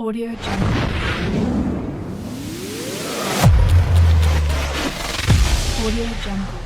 Audio Jungle. Audio Jungle.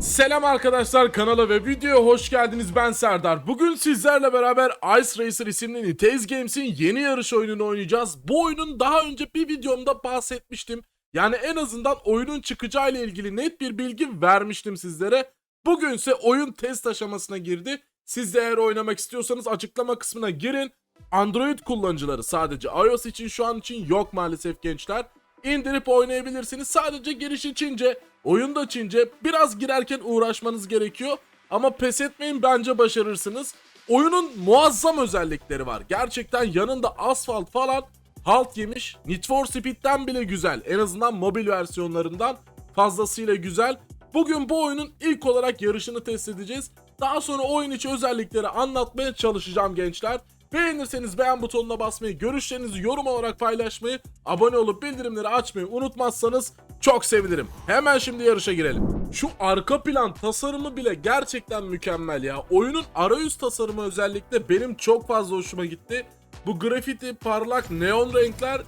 Selam arkadaşlar kanala ve videoya hoş geldiniz ben Serdar. Bugün sizlerle beraber Ice Racer isimli Nitez Games'in yeni yarış oyununu oynayacağız. Bu oyunun daha önce bir videomda bahsetmiştim. Yani en azından oyunun çıkacağı ile ilgili net bir bilgi vermiştim sizlere. Bugünse oyun test aşamasına girdi. Siz de eğer oynamak istiyorsanız açıklama kısmına girin. Android kullanıcıları sadece iOS için şu an için yok maalesef gençler. İndirip oynayabilirsiniz. Sadece giriş Çince, oyunda Çince. Biraz girerken uğraşmanız gerekiyor. Ama pes etmeyin bence başarırsınız. Oyunun muazzam özellikleri var. Gerçekten yanında asfalt falan halt yemiş. Need for Speed'den bile güzel. En azından mobil versiyonlarından fazlasıyla güzel. Bugün bu oyunun ilk olarak yarışını test edeceğiz. Daha sonra oyun içi özellikleri anlatmaya çalışacağım gençler. Beğenirseniz beğen butonuna basmayı, görüşlerinizi yorum olarak paylaşmayı, abone olup bildirimleri açmayı unutmazsanız çok sevinirim. Hemen şimdi yarışa girelim. Şu arka plan tasarımı bile gerçekten mükemmel ya. Oyunun arayüz tasarımı özellikle benim çok fazla hoşuma gitti. Bu grafiti, parlak, neon renkler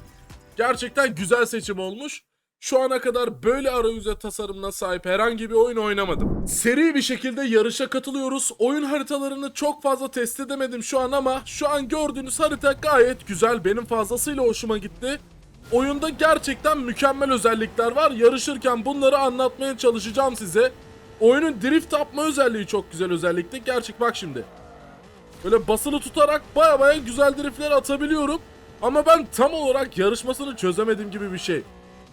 gerçekten güzel seçim olmuş. Şu ana kadar böyle arayüze tasarımına sahip herhangi bir oyun oynamadım. Seri bir şekilde yarışa katılıyoruz. Oyun haritalarını çok fazla test edemedim şu an ama şu an gördüğünüz harita gayet güzel. Benim fazlasıyla hoşuma gitti. Oyunda gerçekten mükemmel özellikler var. Yarışırken bunları anlatmaya çalışacağım size. Oyunun drift yapma özelliği çok güzel özellikle. Gerçek bak şimdi. Böyle basılı tutarak baya baya güzel driftler atabiliyorum. Ama ben tam olarak yarışmasını çözemedim gibi bir şey.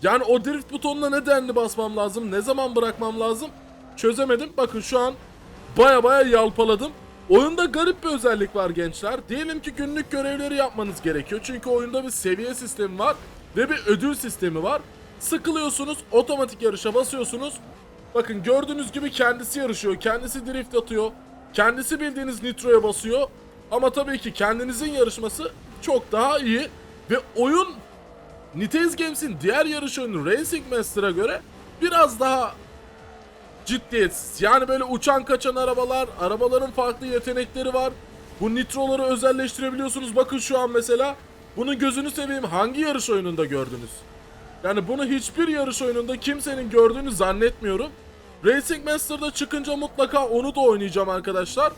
Yani o drift butonuna ne denli basmam lazım, ne zaman bırakmam lazım çözemedim. Bakın şu an baya baya yalpaladım. Oyunda garip bir özellik var gençler. Diyelim ki günlük görevleri yapmanız gerekiyor. Çünkü oyunda bir seviye sistemi var ve bir ödül sistemi var. Sıkılıyorsunuz, otomatik yarışa basıyorsunuz. Bakın gördüğünüz gibi kendisi yarışıyor, kendisi drift atıyor. Kendisi bildiğiniz nitroya basıyor. Ama tabii ki kendinizin yarışması çok daha iyi. Ve oyun Nitez Games'in diğer yarış oyunu Racing Master'a göre biraz daha ciddiyetsiz. Yani böyle uçan kaçan arabalar, arabaların farklı yetenekleri var. Bu nitroları özelleştirebiliyorsunuz. Bakın şu an mesela bunun gözünü seveyim hangi yarış oyununda gördünüz? Yani bunu hiçbir yarış oyununda kimsenin gördüğünü zannetmiyorum. Racing Master'da çıkınca mutlaka onu da oynayacağım arkadaşlar.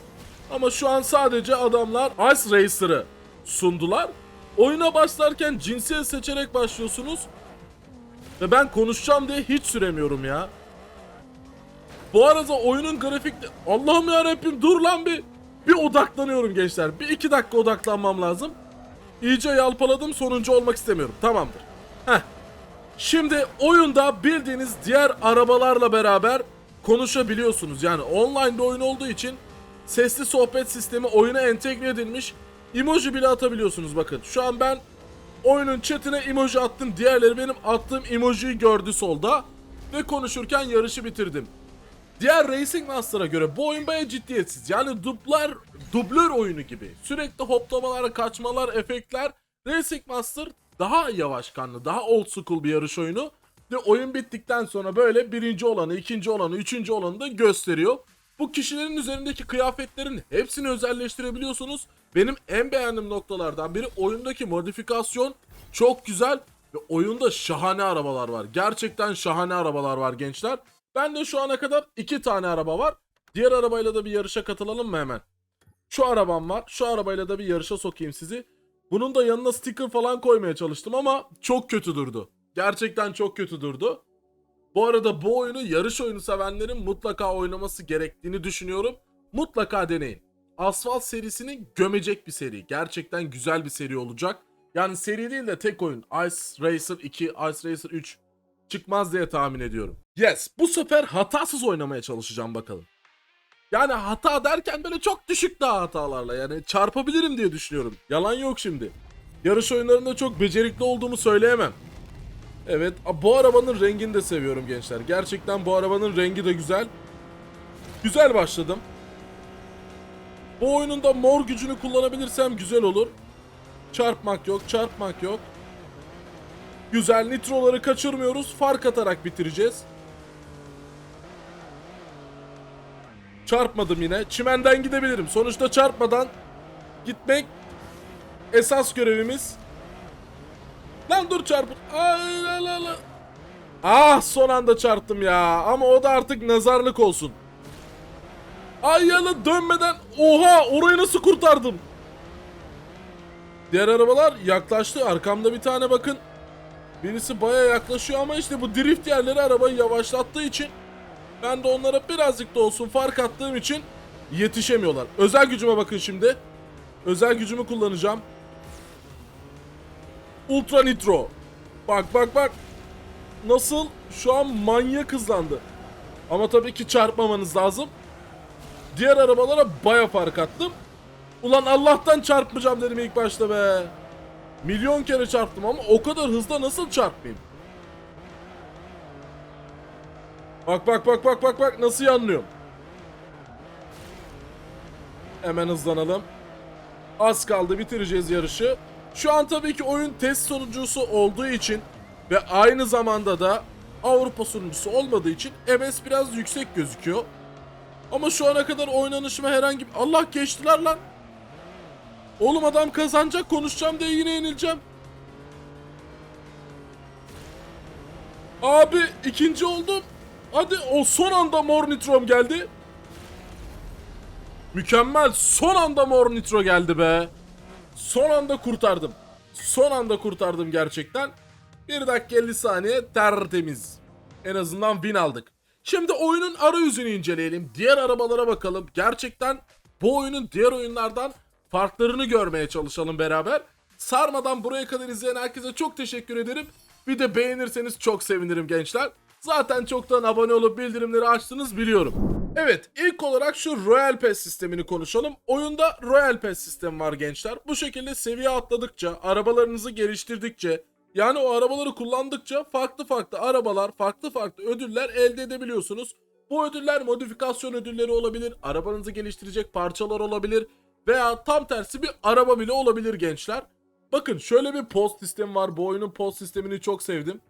Ama şu an sadece adamlar Ice Racer'ı sundular. Oyuna başlarken cinsiyet seçerek başlıyorsunuz. Ve ben konuşacağım diye hiç süremiyorum ya. Bu arada oyunun grafik... Allah'ım yarabbim dur lan bir. Bir odaklanıyorum gençler. Bir iki dakika odaklanmam lazım. İyice yalpaladım sonuncu olmak istemiyorum. Tamamdır. Heh. Şimdi oyunda bildiğiniz diğer arabalarla beraber konuşabiliyorsunuz. Yani online bir oyun olduğu için sesli sohbet sistemi oyuna entegre edilmiş. Emoji bile atabiliyorsunuz bakın. Şu an ben oyunun chatine emoji attım. Diğerleri benim attığım emojiyi gördü solda. Ve konuşurken yarışı bitirdim. Diğer Racing Master'a göre bu oyun baya ciddiyetsiz. Yani dublar, dublör oyunu gibi. Sürekli hoplamalar, kaçmalar, efektler. Racing Master daha yavaş kanlı, daha old school bir yarış oyunu. Ve oyun bittikten sonra böyle birinci olanı, ikinci olanı, üçüncü olanı da gösteriyor. Bu kişilerin üzerindeki kıyafetlerin hepsini özelleştirebiliyorsunuz. Benim en beğendiğim noktalardan biri oyundaki modifikasyon çok güzel ve oyunda şahane arabalar var. Gerçekten şahane arabalar var gençler. Ben de şu ana kadar iki tane araba var. Diğer arabayla da bir yarışa katılalım mı hemen? Şu arabam var. Şu arabayla da bir yarışa sokayım sizi. Bunun da yanına sticker falan koymaya çalıştım ama çok kötü durdu. Gerçekten çok kötü durdu. Bu arada bu oyunu yarış oyunu sevenlerin mutlaka oynaması gerektiğini düşünüyorum. Mutlaka deneyin. Asfalt serisini gömecek bir seri. Gerçekten güzel bir seri olacak. Yani seri değil de tek oyun. Ice Racer 2, Ice Racer 3 çıkmaz diye tahmin ediyorum. Yes, bu sefer hatasız oynamaya çalışacağım bakalım. Yani hata derken böyle çok düşük daha hatalarla yani çarpabilirim diye düşünüyorum. Yalan yok şimdi. Yarış oyunlarında çok becerikli olduğumu söyleyemem. Evet, bu arabanın rengini de seviyorum gençler. Gerçekten bu arabanın rengi de güzel. Güzel başladım. Bu oyunun mor gücünü kullanabilirsem güzel olur. Çarpmak yok, çarpmak yok. Güzel, nitroları kaçırmıyoruz. Fark atarak bitireceğiz. Çarpmadım yine. Çimenden gidebilirim. Sonuçta çarpmadan gitmek esas görevimiz. Lan dur çarpın. Ay la. Ah son anda çarptım ya. Ama o da artık nazarlık olsun. Ay yalı dönmeden. Oha orayı nasıl kurtardım? Diğer arabalar yaklaştı. Arkamda bir tane bakın. Birisi baya yaklaşıyor ama işte bu drift yerleri arabayı yavaşlattığı için ben de onlara birazcık da olsun fark attığım için yetişemiyorlar. Özel gücüme bakın şimdi. Özel gücümü kullanacağım. Ultra Nitro. Bak bak bak. Nasıl? Şu an manyak hızlandı. Ama tabii ki çarpmamanız lazım. Diğer arabalara baya fark attım. Ulan Allah'tan çarpmayacağım dedim ilk başta be. Milyon kere çarptım ama o kadar hızla nasıl çarpmayayım? Bak bak bak bak bak bak nasıl yanlıyorum. Hemen hızlanalım. Az kaldı bitireceğiz yarışı. Şu an tabii ki oyun test sonucusu olduğu için ve aynı zamanda da Avrupa sunucusu olmadığı için MS biraz yüksek gözüküyor. Ama şu ana kadar oynanışıma herhangi bir... Allah geçtiler lan. Oğlum adam kazanacak konuşacağım diye yine yenileceğim. Abi ikinci oldum. Hadi o son anda mor nitrom geldi. Mükemmel son anda mor nitro geldi be. Son anda kurtardım. Son anda kurtardım gerçekten. 1 dakika 50 saniye tertemiz. En azından win aldık. Şimdi oyunun arayüzünü inceleyelim. Diğer arabalara bakalım. Gerçekten bu oyunun diğer oyunlardan farklarını görmeye çalışalım beraber. Sarmadan buraya kadar izleyen herkese çok teşekkür ederim. Bir de beğenirseniz çok sevinirim gençler. Zaten çoktan abone olup bildirimleri açtınız biliyorum. Evet ilk olarak şu Royal Pass sistemini konuşalım. Oyunda Royal Pass sistemi var gençler. Bu şekilde seviye atladıkça, arabalarınızı geliştirdikçe, yani o arabaları kullandıkça farklı farklı arabalar, farklı farklı ödüller elde edebiliyorsunuz. Bu ödüller modifikasyon ödülleri olabilir, arabanızı geliştirecek parçalar olabilir veya tam tersi bir araba bile olabilir gençler. Bakın şöyle bir post sistemi var. Bu oyunun post sistemini çok sevdim.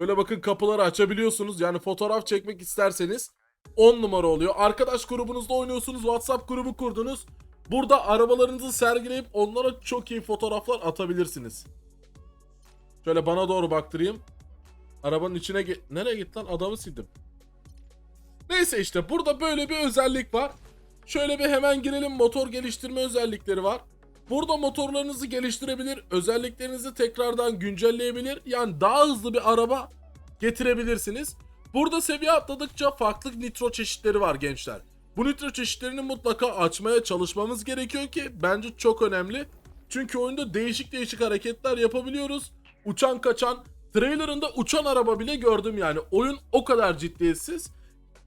Böyle bakın kapıları açabiliyorsunuz. Yani fotoğraf çekmek isterseniz 10 numara oluyor. Arkadaş grubunuzda oynuyorsunuz. WhatsApp grubu kurdunuz. Burada arabalarınızı sergileyip onlara çok iyi fotoğraflar atabilirsiniz. Şöyle bana doğru baktırayım. Arabanın içine ge- Nereye gitti lan? Adamı sildim. Neyse işte burada böyle bir özellik var. Şöyle bir hemen girelim motor geliştirme özellikleri var. Burada motorlarınızı geliştirebilir, özelliklerinizi tekrardan güncelleyebilir. Yani daha hızlı bir araba getirebilirsiniz. Burada seviye atladıkça farklı nitro çeşitleri var gençler. Bu nitro çeşitlerini mutlaka açmaya çalışmamız gerekiyor ki bence çok önemli. Çünkü oyunda değişik değişik hareketler yapabiliyoruz. Uçan kaçan, trailerında uçan araba bile gördüm yani. Oyun o kadar ciddiyetsiz.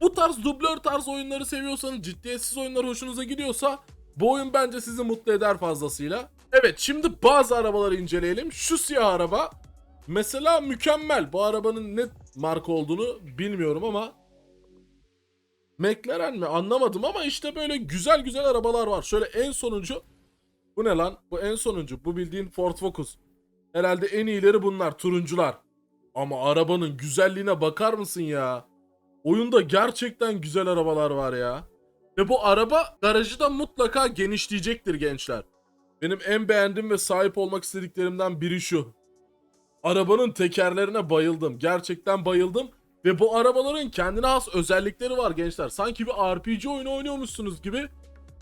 Bu tarz dublör tarz oyunları seviyorsanız, ciddiyetsiz oyunlar hoşunuza gidiyorsa bu oyun bence sizi mutlu eder fazlasıyla. Evet şimdi bazı arabaları inceleyelim. Şu siyah araba mesela mükemmel. Bu arabanın ne marka olduğunu bilmiyorum ama McLaren mi anlamadım ama işte böyle güzel güzel arabalar var. Şöyle en sonuncu bu ne lan? Bu en sonuncu. Bu bildiğin Ford Focus. Herhalde en iyileri bunlar turuncular. Ama arabanın güzelliğine bakar mısın ya? Oyunda gerçekten güzel arabalar var ya. Ve bu araba garajı da mutlaka genişleyecektir gençler. Benim en beğendiğim ve sahip olmak istediklerimden biri şu. Arabanın tekerlerine bayıldım. Gerçekten bayıldım. Ve bu arabaların kendine has özellikleri var gençler. Sanki bir RPG oyunu oynuyormuşsunuz gibi.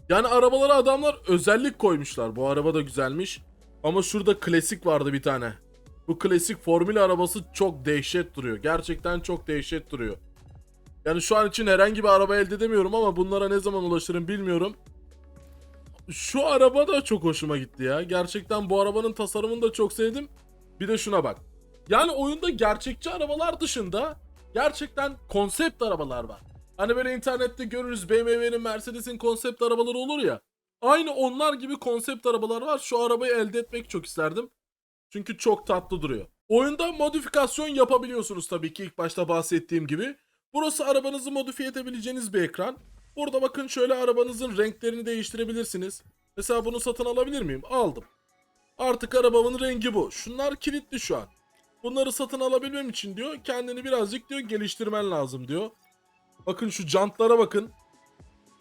Yani arabalara adamlar özellik koymuşlar. Bu araba da güzelmiş. Ama şurada klasik vardı bir tane. Bu klasik formül arabası çok dehşet duruyor. Gerçekten çok dehşet duruyor. Yani şu an için herhangi bir araba elde edemiyorum ama bunlara ne zaman ulaşırım bilmiyorum. Şu araba da çok hoşuma gitti ya. Gerçekten bu arabanın tasarımını da çok sevdim. Bir de şuna bak. Yani oyunda gerçekçi arabalar dışında gerçekten konsept arabalar var. Hani böyle internette görürüz BMW'nin Mercedes'in konsept arabaları olur ya. Aynı onlar gibi konsept arabalar var. Şu arabayı elde etmek çok isterdim. Çünkü çok tatlı duruyor. Oyunda modifikasyon yapabiliyorsunuz tabii ki ilk başta bahsettiğim gibi. Burası arabanızı modifiye edebileceğiniz bir ekran. Burada bakın şöyle arabanızın renklerini değiştirebilirsiniz. Mesela bunu satın alabilir miyim? Aldım. Artık arabamın rengi bu. Şunlar kilitli şu an. Bunları satın alabilmem için diyor kendini birazcık diyor geliştirmen lazım diyor. Bakın şu jantlara bakın.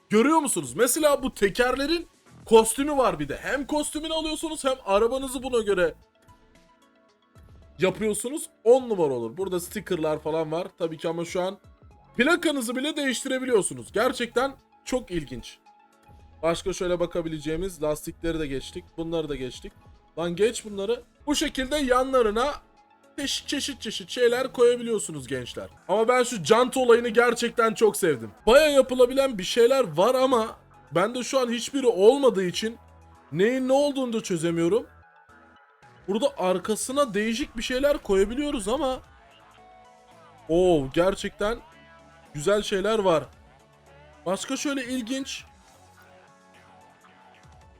Görüyor musunuz? Mesela bu tekerlerin kostümü var bir de. Hem kostümünü alıyorsunuz hem arabanızı buna göre yapıyorsunuz. 10 numara olur. Burada stickerlar falan var. Tabii ki ama şu an plakanızı bile değiştirebiliyorsunuz. Gerçekten çok ilginç. Başka şöyle bakabileceğimiz lastikleri de geçtik. Bunları da geçtik. Lan geç bunları. Bu şekilde yanlarına çeşit çeşit çeşit şeyler koyabiliyorsunuz gençler. Ama ben şu jant olayını gerçekten çok sevdim. Baya yapılabilen bir şeyler var ama ben de şu an hiçbiri olmadığı için neyin ne olduğunu da çözemiyorum. Burada arkasına değişik bir şeyler koyabiliyoruz ama Oo gerçekten güzel şeyler var. Başka şöyle ilginç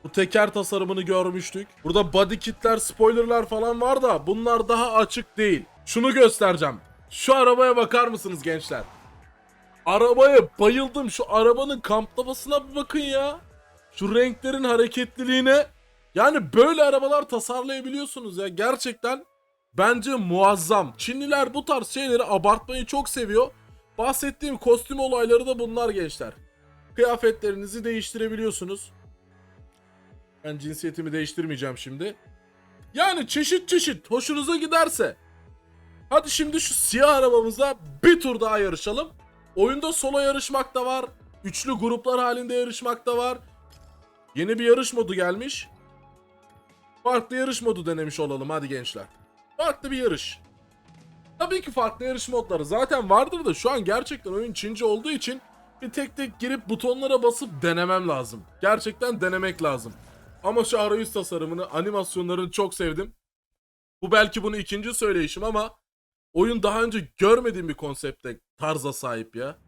bu teker tasarımını görmüştük. Burada body kitler, spoilerlar falan var da bunlar daha açık değil. Şunu göstereceğim. Şu arabaya bakar mısınız gençler? Arabaya bayıldım. Şu arabanın kaplamasına bir bakın ya. Şu renklerin hareketliliğine. Yani böyle arabalar tasarlayabiliyorsunuz ya. Gerçekten bence muazzam. Çinliler bu tarz şeyleri abartmayı çok seviyor. Bahsettiğim kostüm olayları da bunlar gençler. Kıyafetlerinizi değiştirebiliyorsunuz. Ben cinsiyetimi değiştirmeyeceğim şimdi. Yani çeşit çeşit hoşunuza giderse. Hadi şimdi şu siyah arabamıza bir tur daha yarışalım. Oyunda solo yarışmak da var. Üçlü gruplar halinde yarışmak da var. Yeni bir yarış modu gelmiş. Farklı yarış modu denemiş olalım hadi gençler. Farklı bir yarış. Tabii ki farklı yarış modları zaten vardır da şu an gerçekten oyun Çince olduğu için bir tek tek girip butonlara basıp denemem lazım. Gerçekten denemek lazım. Ama şu arayüz tasarımını, animasyonlarını çok sevdim. Bu belki bunu ikinci söyleyişim ama oyun daha önce görmediğim bir konsepte, tarza sahip ya.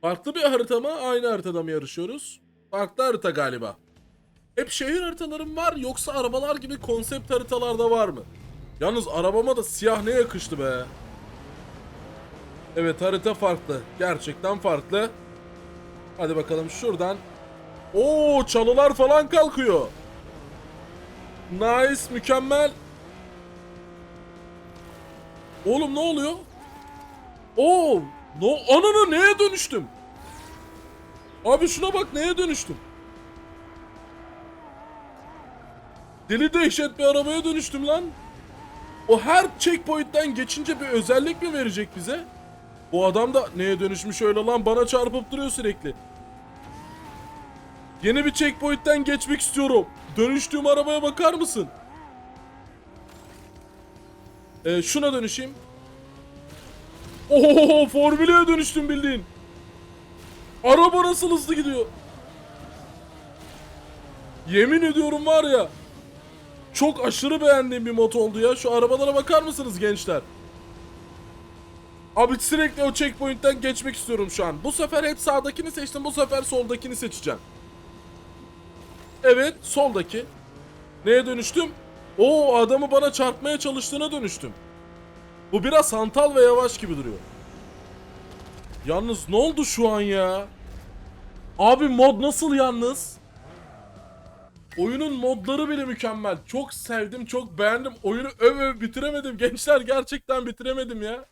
Farklı bir harita mı? Aynı haritada mı yarışıyoruz? Farklı harita galiba. Hep şehir haritalarım var yoksa arabalar gibi konsept haritalarda var mı? Yalnız arabama da siyah ne yakıştı be. Evet harita farklı. Gerçekten farklı. Hadi bakalım şuradan Oo çalılar falan kalkıyor. Nice, mükemmel. Oğlum ne oluyor? Oo, no ananı neye dönüştüm? Abi şuna bak neye dönüştüm? Deli dehşet bir arabaya dönüştüm lan. O her checkpoint'ten geçince bir özellik mi verecek bize? Bu adam da neye dönüşmüş öyle lan bana çarpıp duruyor sürekli. Yeni bir checkpoint'ten geçmek istiyorum. Dönüştüğüm arabaya bakar mısın? Ee, şuna dönüşeyim. Oho formüleye dönüştüm bildiğin. Araba nasıl hızlı gidiyor. Yemin ediyorum var ya. Çok aşırı beğendiğim bir mod oldu ya. Şu arabalara bakar mısınız gençler? Abi sürekli o checkpoint'ten geçmek istiyorum şu an. Bu sefer hep sağdakini seçtim. Bu sefer soldakini seçeceğim. Evet soldaki. Neye dönüştüm? Oo adamı bana çarpmaya çalıştığına dönüştüm. Bu biraz hantal ve yavaş gibi duruyor. Yalnız ne oldu şu an ya? Abi mod nasıl yalnız? Oyunun modları bile mükemmel. Çok sevdim, çok beğendim. Oyunu öv öv bitiremedim. Gençler gerçekten bitiremedim ya.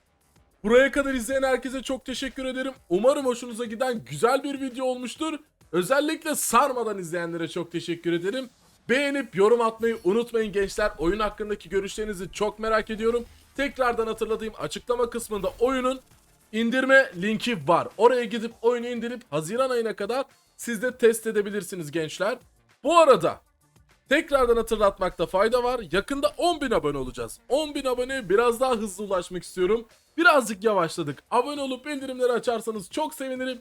Buraya kadar izleyen herkese çok teşekkür ederim. Umarım hoşunuza giden güzel bir video olmuştur. Özellikle sarmadan izleyenlere çok teşekkür ederim. Beğenip yorum atmayı unutmayın gençler. Oyun hakkındaki görüşlerinizi çok merak ediyorum. Tekrardan hatırladığım açıklama kısmında oyunun indirme linki var. Oraya gidip oyunu indirip Haziran ayına kadar siz de test edebilirsiniz gençler. Bu arada Tekrardan hatırlatmakta fayda var. Yakında 10.000 abone olacağız. 10.000 aboneye biraz daha hızlı ulaşmak istiyorum. Birazcık yavaşladık. Abone olup bildirimleri açarsanız çok sevinirim.